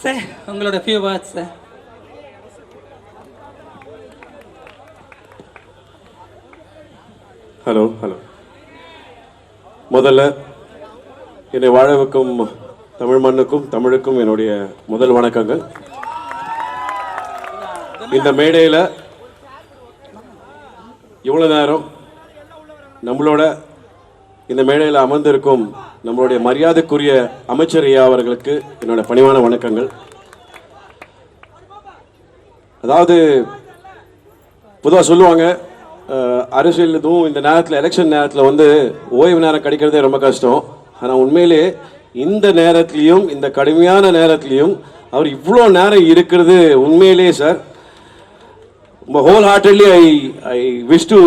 Sir உங்களோட few words sir hello hello முதல்ல என்னை வாழ வைக்கும் தமிழ் மண்ணுக்கும் தமிழுக்கும் என்னுடைய முதல் வணக்கங்கள். இந்த மேடையில் இவ்வளோ நேரம் நம்மளோட இந்த மேடையில் அமர்ந்திருக்கும் நம்மளுடைய மரியாதைக்குரிய அமைச்சர் ஐயா அவர்களுக்கு என்னோட பணிவான வணக்கங்கள். அதாவது பொதுவாக சொல்லுவாங்க அரசியல் இதுவும் இந்த நேரத்தில் எலெக்ஷன் நேரத்தில் வந்து ஓய்வு நேரம் கிடைக்கிறதே ரொம்ப கஷ்டம். ஆனால் உண்மையிலே இந்த நேரத்துலையும் இந்த கடுமையான நேரத்துலையும் அவர் இவ்வளோ நேரம் இருக்கிறது உண்மையிலேயே sir wholeheartedly I I wish to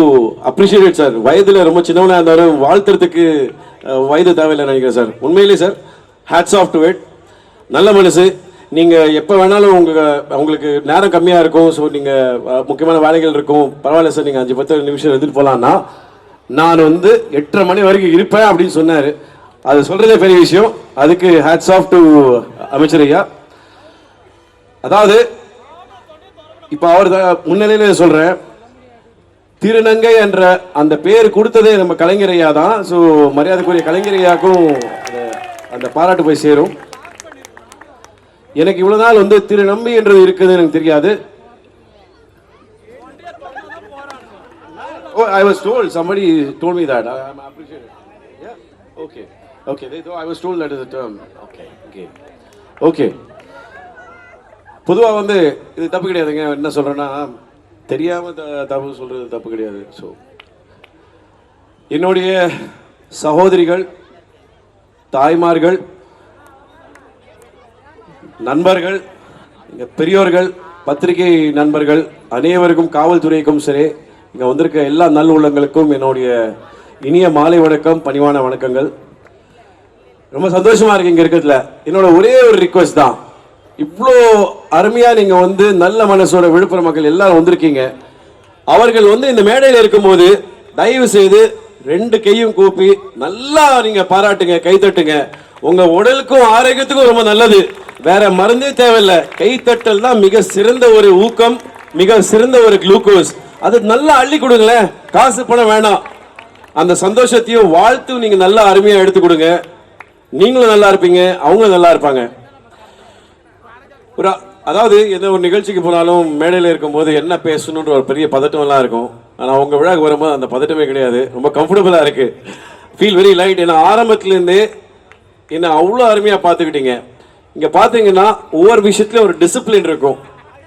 appreciate sir வயதில் ரொம்ப சின்னவனாக இருந்தாலும் வாழ்த்துறதுக்கு வயது தேவையில்லை நினைக்கிறேன் சார் உண்மையிலே sir hats off to it நல்ல மனசு. நீங்கள் எப்போ வேணாலும் உங்கள் உங்களுக்கு நேரம் கம்மியாக இருக்கும் ஸோ நீங்கள் முக்கியமான வேலைகள் இருக்கும். பரவாயில்ல சார் நீங்கள் அஞ்சு பத்து நிமிஷம் எடுத்துகிட்டு போகலான்னா நான் வந்து எட்டரை மணி வரைக்கும் இருப்பேன் அப்படின்னு சொன்னார். அது சொல்கிறதே பெரிய விஷயம். அதுக்கு ஹேட்ஸ் ஆஃப் டு அமைச்சர் ஐயா. அதாவது இப்போ அவர் முன்னிலையில சொல்கிறேன் திருநங்கை என்ற அந்த பேர் கொடுத்ததே நம்ம கலைஞரையா தான் ஸோ மரியாதைக்குரிய கலைஞரையாக்கும் அந்த- அந்த பாராட்டு போய் சேரும் எனக்கு இவ்வளோ நாள் வந்து திரு நம்பி என்றது இருக்குதுன்னு எனக்கு தெரியாது Oh, I was told, somebody told me that. I, I'm appreciated. Yeah? Okay. Okay. They, I was told that is a term. Okay. Okay. Okay. பொதுவாக வந்து இது தப்பு கிடையாதுங்க. என்ன சொல்கிறேன்னா தெரியாமல் த தப்பு சொல்கிறது தப்பு கிடையாது. ஸோ என்னுடைய சகோதரிகள் தாய்மார்கள் நண்பர்கள் இங்கே பெரியோர்கள் பத்திரிகை நண்பர்கள் அனைவருக்கும் காவல்துறைக்கும் சரி இங்கே வந்திருக்க எல்லா நல் உள்ளங்களுக்கும் என்னுடைய இனிய மாலை வணக்கம் பணிவான வணக்கங்கள். ரொம்ப சந்தோஷமாக இருக்கு இங்கே இருக்கிறதுல. என்னோட ஒரே ஒரு ரிக்வஸ்ட் தான். இவ்வளோ அருமையாக நீங்கள் வந்து நல்ல மனசோட விழுப்புரம் மக்கள் எல்லாரும் வந்திருக்கீங்க. அவர்கள் வந்து இந்த மேடையில் இருக்கும்போது தயவு செய்து ரெண்டு கையும் கூப்பி நல்லா நீங்கள் பாராட்டுங்க கை உங்கள் உடலுக்கும் ஆரோக்கியத்துக்கும் ரொம்ப நல்லது. வேற மருந்தே தேவையில்லை. கைத்தட்டல் தான் மிக சிறந்த ஒரு ஊக்கம் மிக சிறந்த ஒரு குளுக்கோஸ் அது நல்லா அள்ளி கொடுங்களேன். காசு பணம் வேணாம். அந்த சந்தோஷத்தையும் வாழ்த்து நீங்கள் நல்லா அருமையாக எடுத்து கொடுங்க. நீங்களும் நல்லா இருப்பீங்க அவங்களும் நல்லா இருப்பாங்க. ஒரு அதாவது எந்த ஒரு நிகழ்ச்சிக்கு போனாலும் மேடையில் இருக்கும்போது என்ன பேசணுன்ற ஒரு பெரிய பதட்டம்லாம் இருக்கும். ஆனால் உங்கள் விழாக்கு வரும்போது அந்த பதட்டமே கிடையாது. ரொம்ப கம்ஃபர்டபுளாக இருக்குது ஃபீல் வெரி லைட் ஏன்னா ஆரம்பத்துலேருந்தே என்ன அவ்வளோ அருமையாக பார்த்துக்கிட்டீங்க. இங்கே பார்த்தீங்கன்னா ஒவ்வொரு விஷயத்துலையும் ஒரு டிசிப்ளின் இருக்கும்.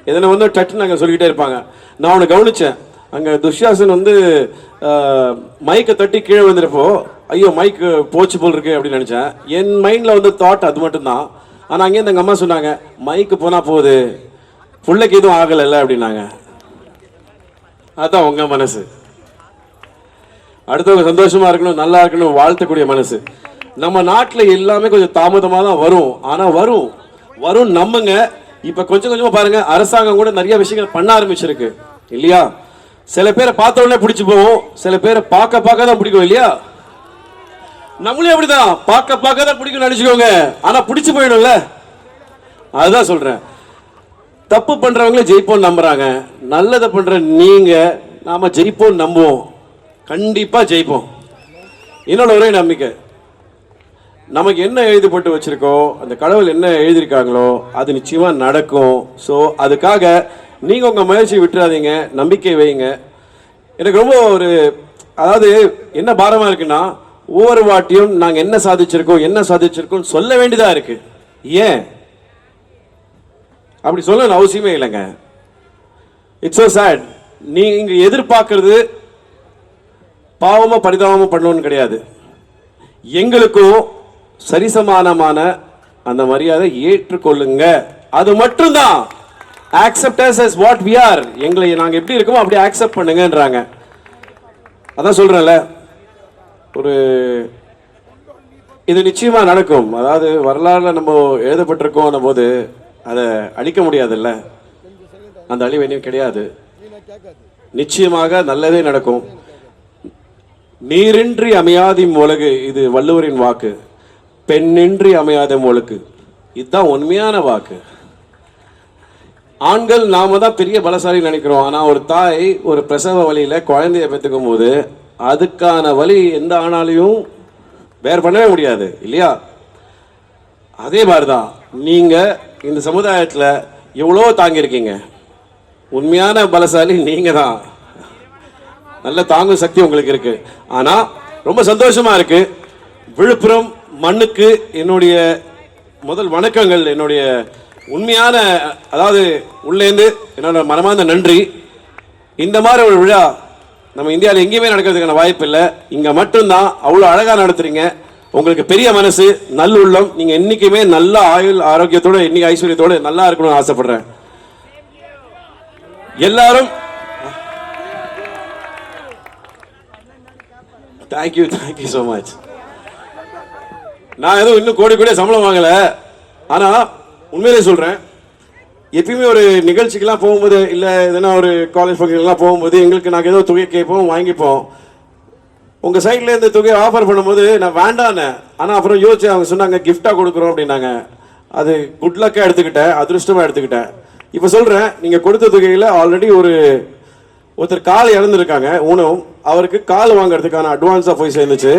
எதனா வந்து டட்டுன்னு அங்கே சொல்லிக்கிட்டே இருப்பாங்க. நான் ஒன்று கவனித்தேன் அங்கே துஷ்யாசன் வந்து மைக்கை தட்டி கீழே வந்துருப்போ ஐயோ மைக்கு போச்சு போல் இருக்கு அப்படின்னு நினச்சேன். என் மைண்டில் வந்து தாட் அது மட்டும்தான். ஆனால் அங்கேருந்து எங்கள் அம்மா சொன்னாங்க மைக்கு போனால் போகுது பிள்ளைக்கு எதுவும் ஆகலைல்ல அப்படின்னாங்க. அதுதான் உங்கள் மனசு. அடுத்தவங்க சந்தோஷமாக இருக்கணும் நல்லா இருக்கணும் வாழ்த்தக்கூடிய மனசு. நம்ம நாட்டில் எல்லாமே கொஞ்சம் தாமதமாக தான் வரும். ஆனால் வரும். வரும் நம்புங்க. இப்போ கொஞ்சம் கொஞ்சமாக பாருங்கள் அரசாங்கம் கூட நிறைய விஷயங்கள் பண்ண ஆரம்பிச்சிருக்கு. இல்லையா? சில பேரை பார்த்த உடனே பிடிச்சி போவோம் சில பேரை பார்க்க பார்க்க தான் பிடிக்கும் இல்லையா? நம்மளே அப்படிதான். பார்க்க பார்க்க தான் பிடிக்கும் நினைச்சுக்கோங்க. ஆனா பிடிச்சு போயிடும்ல. அதுதான் சொல்றேன். தப்பு பண்றவங்களே ஜெயிப்போம் நம்புறாங்க. நல்லதை பண்ற நீங்க நாம ஜெயிப்போம் நம்புவோம். கண்டிப்பா ஜெயிப்போம். என்னோட ஒரே நம்பிக்கை. நமக்கு என்ன எழுதி போட்டு வச்சிருக்கோ அந்த கடவுள் என்ன எழுதியிருக்காங்களோ அது நிச்சயமா நடக்கும். ஸோ அதுக்காக நீங்க உங்க முயற்சி விட்டுறாதீங்க. நம்பிக்கை வைங்க எனக்கு ரொம்ப ஒரு அதாவது என்ன பாரமா இருக்குன்னா ஒவ்வொரு வாட்டியும் நாங்கள் என்ன சாதிச்சிருக்கோம் என்ன சாதிச்சிருக்கோம் சொல்ல வேண்டியதாக இருக்கு. ஏன்? அப்படி சொல்லணும் அவசியமே இல்லைங்க. இட்ஸ் ஓ சேட் நீங்க எதிர்பார்க்கறது பாவமா பரிதாபமா பண்ணணும்னு கிடையாது. எங்களுக்கும் சரிசமானமான அந்த மரியாதை ஏற்றுக்கொள்ளுங்க. அது மட்டும்தான். Accept us us what we are எங்களை நாங்கள் எப்படி இருக்கோமோ அப்படி ஆக்செப்ட் பண்ணுங்கன்றாங்க. அதான் சொல்றேன்ல. ஒரு இது நிச்சயமாக நடக்கும். அதாவது வரலாறில் நம்ம எழுதப்பட்டிருக்கோம் போது அதை அழிக்க முடியாதுல்ல. அந்த அழிவு இனியும் கிடையாது. நிச்சயமாக நல்லதே நடக்கும். நீரின்றி அமையாதி உலகு இது வள்ளுவரின் வாக்கு. பெண்ணின்றி அமையாத உலகு இதுதான் உண்மையான வாக்கு. ஆண்கள் நாம தான் பெரிய பலசாலி நினைக்கிறோம். ஆனால் ஒரு தாய் ஒரு பிரசவ வழியில் குழந்தைய பெற்றுக்கும் போது அதுக்கான வலி எந்த ஆனாலையும் வேறு பண்ணவே முடியாது இல்லையா? அதே மாதிரி தான் நீங்கள் இந்த சமுதாயத்தில் எவ்வளோ தாங்கியிருக்கீங்க? உண்மையான பலசாலி நீங்கள் தான் நல்ல தாங்கும் சக்தி உங்களுக்கு இருக்குது ஆனால் ரொம்ப சந்தோஷமாக இருக்குது விழுப்புரம் மண்ணுக்கு என்னுடைய முதல் வணக்கங்கள் என்னுடைய உண்மையான அதாவது உள்ளேந்து என்னோட மனமார்ந்த நன்றி. இந்த மாதிரி ஒரு விழா நம்ம இந்தியாவில் எங்கேயுமே நடக்கிறதுக்கான வாய்ப்பு இல்லை. இங்கே மட்டும்தான் அவ்வளோ அழகாக நடத்துறீங்க. உங்களுக்கு பெரிய மனசு நல்லுள்ளம் நீங்கள் என்றைக்குமே நல்ல ஆயுள் ஆரோக்கியத்தோட இன்னைக்கு ஐஸ்வர்யத்தோடு நல்லா இருக்கணும்னு ஆசைப்படுறேன். எல்லாரும் தேங்க்யூ தேங்க்யூ ஸோ மச் நான் எதுவும் இன்னும் கோடி கோடியாக சம்பளம் வாங்கலை. ஆனால் உண்மையிலே சொல்கிறேன் எப்பயுமே ஒரு நிகழ்ச்சிக்கெல்லாம் போகும்போது இல்லை எதனா ஒரு காலேஜ் ஃபங்க்ஷன்லாம் போகும்போது எங்களுக்கு நாங்கள் ஏதோ தொகை கேட்போம் வாங்கிப்போம். உங்கள் சைட்ல இந்த தொகையை ஆஃபர் பண்ணும்போது நான் வேண்டானேன் ஆனால் அப்புறம் யோசிச்சு அவங்க சொன்னாங்க கிஃப்டாக கொடுக்குறோம் அப்படின்னாங்க. அது குட் லக்காக எடுத்துக்கிட்டேன் அதிருஷ்டமாக எடுத்துக்கிட்டேன். இப்போ சொல்கிறேன் நீங்கள் கொடுத்த தொகையில் ஆல்ரெடி ஒரு ஒருத்தர் கால் இறந்துருக்காங்க ஊனம். அவருக்கு கால் வாங்குறதுக்கான அட்வான்ஸாக போய் சேர்ந்துச்சு.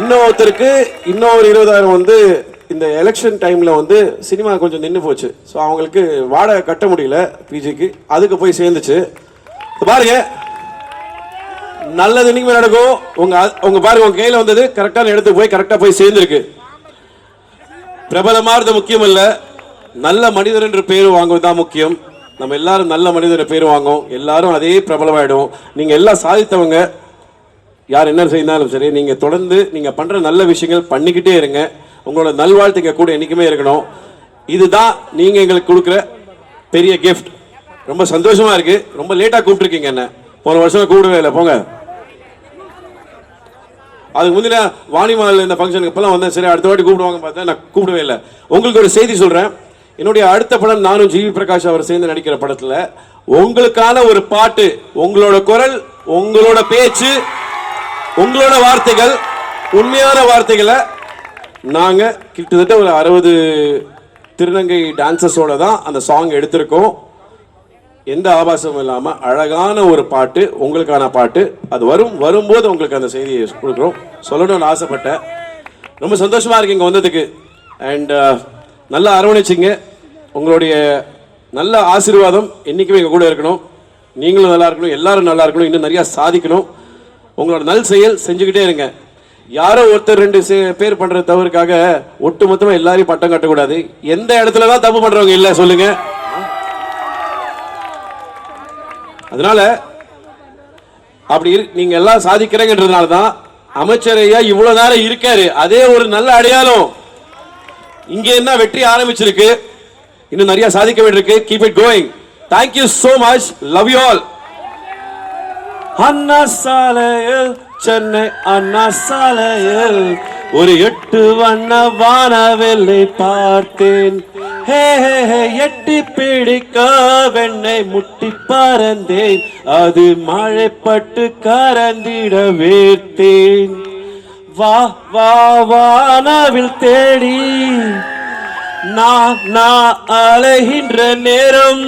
இன்னொருத்தருக்கு இன்னும் ஒரு இருபதாயிரம் வந்து இந்த எலெக்ஷன் டைமில் வந்து சினிமா கொஞ்சம் நின்று போச்சு. ஸோ அவங்களுக்கு வாடகை கட்ட முடியல பிஜிக்கு அதுக்கு போய் சேர்ந்துச்சு. பாருங்க. நல்லது இன்னைக்கு நடக்கும். உங்க உங்க பாருங்க உங்க கையில வந்தது கரெக்டான இடத்துக்கு போய் கரெக்டா போய் சேர்ந்துருக்கு. பிரபலமானது முக்கியம் இல்ல. நல்ல மனிதர் என்ற பேர் வாங்குவது தான் முக்கியம். நம்ம எல்லாரும் நல்ல மனிதர் பேர் வாங்குவோம். எல்லாரும் அதே பிரபலமாயிடும் நீங்க எல்லாம் சாதித்தவங்க. யார் என்ன செய்தாலும் சரி நீங்க தொடர்ந்து நீங்க பண்ற நல்ல விஷயங்கள் பண்ணிக்கிட்டே இருங்க. உங்களோட நல்வாழ்த்துங்க கூட என்றைக்குமே இருக்கணும். இதுதான் நீங்கள் எங்களுக்கு கொடுக்குற பெரிய கிஃப்ட் ரொம்ப சந்தோஷமா இருக்கு. ரொம்ப லேட்டாக கூப்பிட்டுருக்கீங்க என்ன. போன வருஷம் கூப்பிடவே இல்லை. போங்க. அதுக்கு முந்தின வாணிமால் இந்த ஃபங்க்ஷனுக்கு இப்போலாம் வந்தேன். சரி அடுத்த வாட்டி கூப்பிடுவாங்க பார்த்தா நான் கூப்பிடவே இல்லை. உங்களுக்கு ஒரு செய்தி சொல்கிறேன் என்னுடைய அடுத்த படம் நானும் ஜிவி பிரகாஷ் அவர் சேர்ந்து நடிக்கிற படத்தில் உங்களுக்கான ஒரு பாட்டு உங்களோட குரல் உங்களோட பேச்சு உங்களோட வார்த்தைகள் உண்மையான வார்த்தைகளை நாங்கள் கிட்டத்தட்ட ஒரு அறுபது திருநங்கை டான்சஸோட தான் அந்த சாங் எடுத்திருக்கோம். எந்த ஆபாசமும் இல்லாமல் அழகான ஒரு பாட்டு உங்களுக்கான பாட்டு. அது வரும் வரும்போது உங்களுக்கு அந்த செய்தியை கொடுக்குறோம். சொல்லணும்னு ஆசைப்பட்டேன். ரொம்ப சந்தோஷமாக இருக்கு இங்கே வந்ததுக்கு. அண்ட் uh, நல்லா அரவணைச்சிங்க. உங்களுடைய நல்ல ஆசீர்வாதம் என்றைக்குமே எங்கள் கூட இருக்கணும். நீங்களும் நல்லா இருக்கணும் எல்லாரும் நல்லா இருக்கணும். இன்னும் நிறையா சாதிக்கணும். உங்களோட நல் செயல் செஞ்சுக்கிட்டே இருங்க. யாரோ ஒருத்தர் ரெண்டு சே- பேர் பண்ற தவறுக்காக ஒட்டுமொத்தமா எல்லாரையும் பட்டம் கட்டக்கூடாது. எந்த இடத்துல தான் தப்பு பண்றவங்க இல்ல சொல்லுங்க. அதனால அப்படி நீங்க எல்லாம் சாதிக்கிறீங்கன்றதுனால தான் அமைச்சர் ஐயா இவ்வளவு நேரம் இருக்காரு. அதே ஒரு நல்ல அடையாளம். இங்க என்ன வெற்றி ஆரம்பிச்சிருக்கு? இன்னும் நிறைய சாதிக்க வேண்டியிருக்கு. Keep it going thank you so much love you all Anna சாலையில் சென்னை அண்ணா சாலையில் ஒரு எட்டு வண்ண வானவெல்லை பார்த்தேன். ஹே ஹே ஹே எட்டி பிடிக்க வெண்ணை முட்டி பறந்தேன். அது மழைப்பட்டு கரந்திட வேர்த்தேன் வா வா வானவில் தேடி. நான் நான் அலைகின்ற நேரம்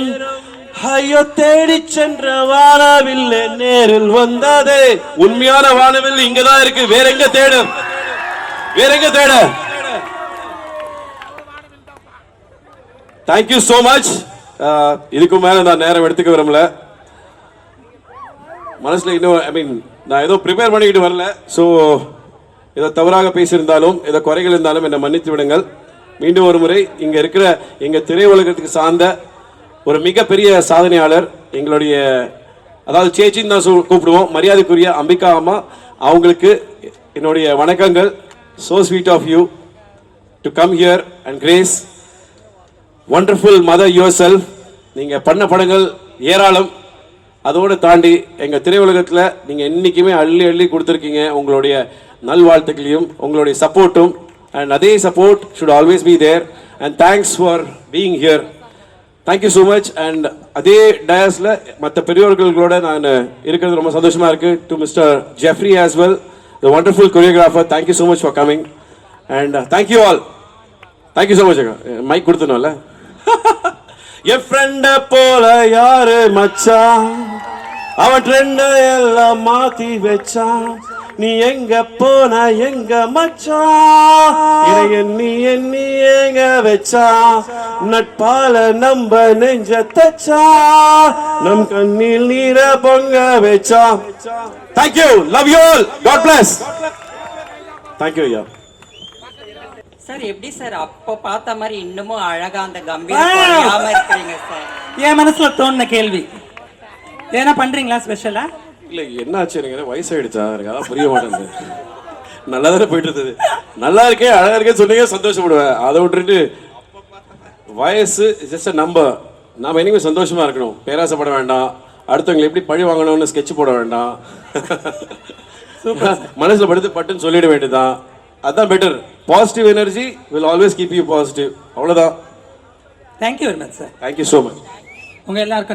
ஐயோ தேடி சென்ற வானவில்லை நேரில் வந்ததே. உண்மையான வானவில் இங்கதான் இருக்கு. வேற எங்க தேடும்? வேற எங்க தேட? தேங்க்யூ சோ மச் இதுக்கு மேல நான் நேரம் எடுத்துக்க விரும்பல. மனசுல இன்னும் ஐ மீன் நான் ஏதோ ப்ரிப்பேர் பண்ணிக்கிட்டு வரல. ஸோ ஏதோ தவறாக பேசியிருந்தாலும் ஏதோ குறைகள் இருந்தாலும் என்னை மன்னித்து விடுங்கள். மீண்டும் ஒரு முறை இங்கே இருக்கிற எங்கள் திரையுலகத்துக்கு சார்ந்த ஒரு மிகப்பெரிய சாதனையாளர் எங்களுடைய அதாவது சேச்சின்னு தான் கூப்பிடுவோம். மரியாதைக்குரிய அம்பிகா அம்மா அவங்களுக்கு என்னுடைய வணக்கங்கள். So sweet of you to come here and grace wonderful mother yourself நீங்கள் பண்ண படங்கள் ஏராளம். அதோடு தாண்டி எங்கள் திரையுலகத்தில் நீங்கள் என்றைக்குமே அள்ளி அள்ளி கொடுத்துருக்கீங்க. உங்களுடைய நல்வாழ்த்துக்களையும் உங்களுடைய சப்போர்ட்டும் அண்ட் அதே support should always be there and thanks for being here thank you so much and அதே டயஸில் மற்ற பெரியவர்களோட நான் இருக்கிறது ரொம்ப சந்தோஷமாக இருக்குது to mister Jeffrey as well the wonderful choreographer thank you so much for coming and thank you all thank you so much mike கொடுத்துனோம்ல என் ஃப்ரெண்ட போல யாரு மச்சான்? அவன் ட்ரெண்டை எல்லாம் மாற்றி வச்சான். நீ எங்க போன எங்க மச்சான் இதை எண்ணி எண்ணி எங்க வச்சா? நட்பால நம்ப நெஞ்ச தச்சா? நம் கண்ணில் நீர பொங்க வச்சா? Thank you love you all god bless thank you ஐயா. சார் எப்படி சார்? அப்போ பார்த்த மாதிரி இன்னமும் அழகா அந்த கம்பீரம் இருக்கிறீங்க சார். என் மனசுல தோணுன கேள்வி. ஏன்னா பண்றீங்களா ஸ்பெஷலா இல்ல என்ன ஆச்சு எனக்கு வயசாயிடுச்சா? எனக்கு அதான் புரிய மாட்டேங்குது. நல்லா தானே போயிட்டு இருந்தது நல்லா இருக்கே அழகா இருக்கே சொன்னீங்க சந்தோஷப்படுவேன். அதை விட்டுட்டு வயசு ஜஸ்ட் நம்பர் நாம இனிமே சந்தோஷமா இருக்கணும். பேராசைப்பட வேண்டாம். அடுத்தவங்களை எப்படி பழி வாங்கணும்னு ஸ்கெட்ச் போட வேண்டாம். மனசுல படுத்து பட்டுன்னு சொல்லிட வேண்டியதுதான். அதான் better positive energy will always keep you positive அவ்வளவுதான். Thank you very much sir thank you so much உங்க எல்லாருக்கும்